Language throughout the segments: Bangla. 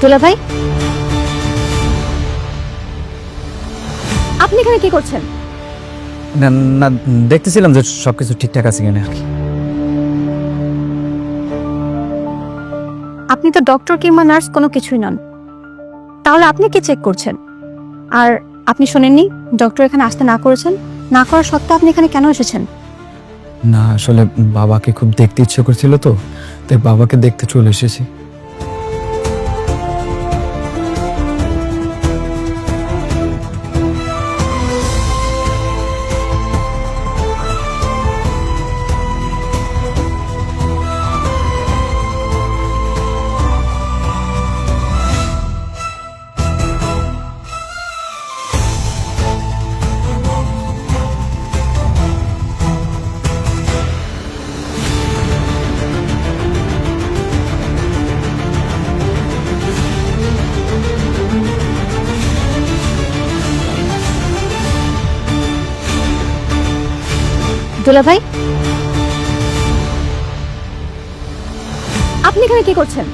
দোলা ভাই। আপনি এখানে কি করছেন? না না দেখতেছিলাম যে সবকিছু ঠিকঠাক আছে কিনা। আর কি আপনি তো ডক্টর কিংবা নার্স কোনো কিছুই নন। তাহলে আপনি কি চেক করছেন? আর আপনি শোনেননি ডক্টর এখানে আসতে না করেছেন? না করার সত্ত্বেও আপনি এখানে কেন এসেছেন? না আসলে বাবাকে খুব দেখতে ইচ্ছে করছিল তো তাই বাবাকে দেখতে চলে এসেছি। দোলা ভাই আপনি এখানে কি করছেন?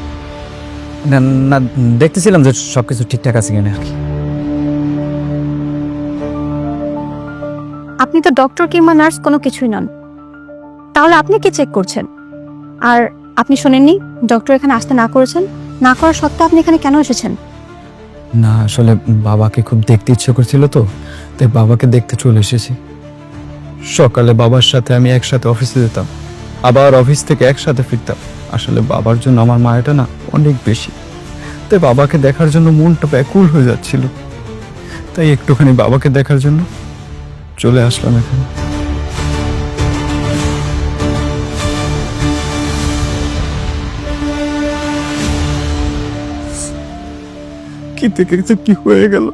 না না দেখতেছিলাম যে সবকিছু ঠিকঠাক আছে কিনা। আপনি তো ডক্টর কিংবা নার্স কোনো কিছুই নন। তাহলে আপনি কি চেক করছেন? আর আপনি শোনেননি ডক্টর এখানে আসতে না করেছেন? না করার সত্ত্বেও আপনি এখানে কেন এসেছেন? না আসলে বাবাকে খুব দেখতে ইচ্ছে করছিল তো তাই বাবাকে দেখতে চলে এসেছি। সকালে বাবার সাথে আমি একসাথে অফিসে যেতাম। আবার অফিস থেকে একসাথে ফিরতাম। আসলে বাবার জন্য আমার মায়াটা না অনেক বেশি। তাই বাবাকে দেখার জন্য মনটা ব্যাকুল হয়ে যাচ্ছিল। তাই একটুখানি বাবাকে দেখার জন্য চলে আসলাম এখানে। কি থেকে কি হয়ে গেল?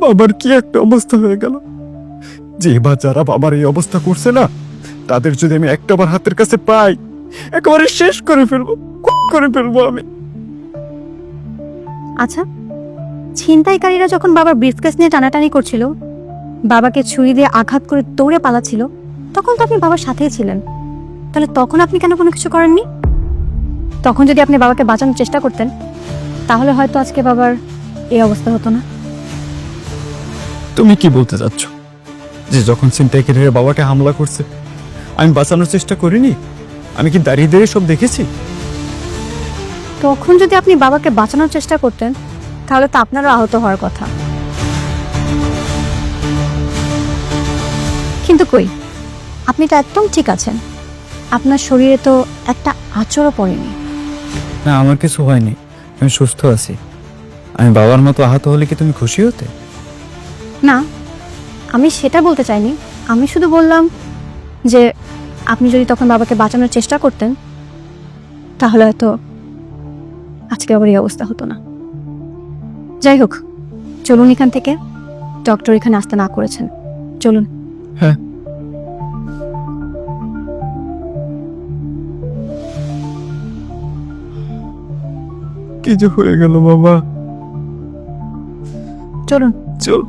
বাবার কি একটা অবস্থা হয়ে গেল? যে এবার যারা বাবার এই অবস্থা করছে না তাদের যদি আমি একটাবার হাতের কাছে পাই একেবারে শেষ করে ফেলব করে ফেলব আমি। আচ্ছা ছিনতাইকারীরা যখন বাবার ব্রিফকেস নিয়ে টানাটানি করছিল বাবাকে ছুরি দিয়ে আঘাত করে দৌড়ে পালাচ্ছিল তখন তো আপনি বাবার সাথেই ছিলেন। তাহলে তখন আপনি কেন কোনো কিছু করেননি? তখন যদি আপনি বাবাকে বাঁচানোর চেষ্টা করতেন তাহলে হয়তো আজকে বাবার এই অবস্থা হতো না। তুমি কি বলতে চাচ্ছ? যে যখন ছিনতাইকারীরা বাবাকে হামলা করছে আমি বাঁচানোর চেষ্টা করিনি? আমি কি দাঁড়িয়ে দাঁড়িয়ে সব দেখেছি? তখন যদি আপনি বাবাকে বাঁচানোর চেষ্টা করতেন তাহলে তো আপনারও আহত হওয়ার কথা। কিন্তু কই? আপনি তো একদম ঠিক আছেন। আপনার শরীরে তো একটা আচরও পড়েনি। না আমার কিছু হয়নি। আমি সুস্থ আছি। আমি বাবার মতো আহত হলে কি তুমি খুশি হতে? না আমি সেটা বলতে চাইনি। আমি শুধু বললাম যে আপনি যদি তখন বাবাকে বাঁচানোর চেষ্টা করতেন তাহলে হয়তো আজকে আবার এই অবস্থা হতো না। যাই হোক চলুন এখান থেকে। ডক্টর এখানে আসতে না করেছেন। চলুন। হ্যাঁ। কি যে হয়ে গেল বাবা। চলুন। চল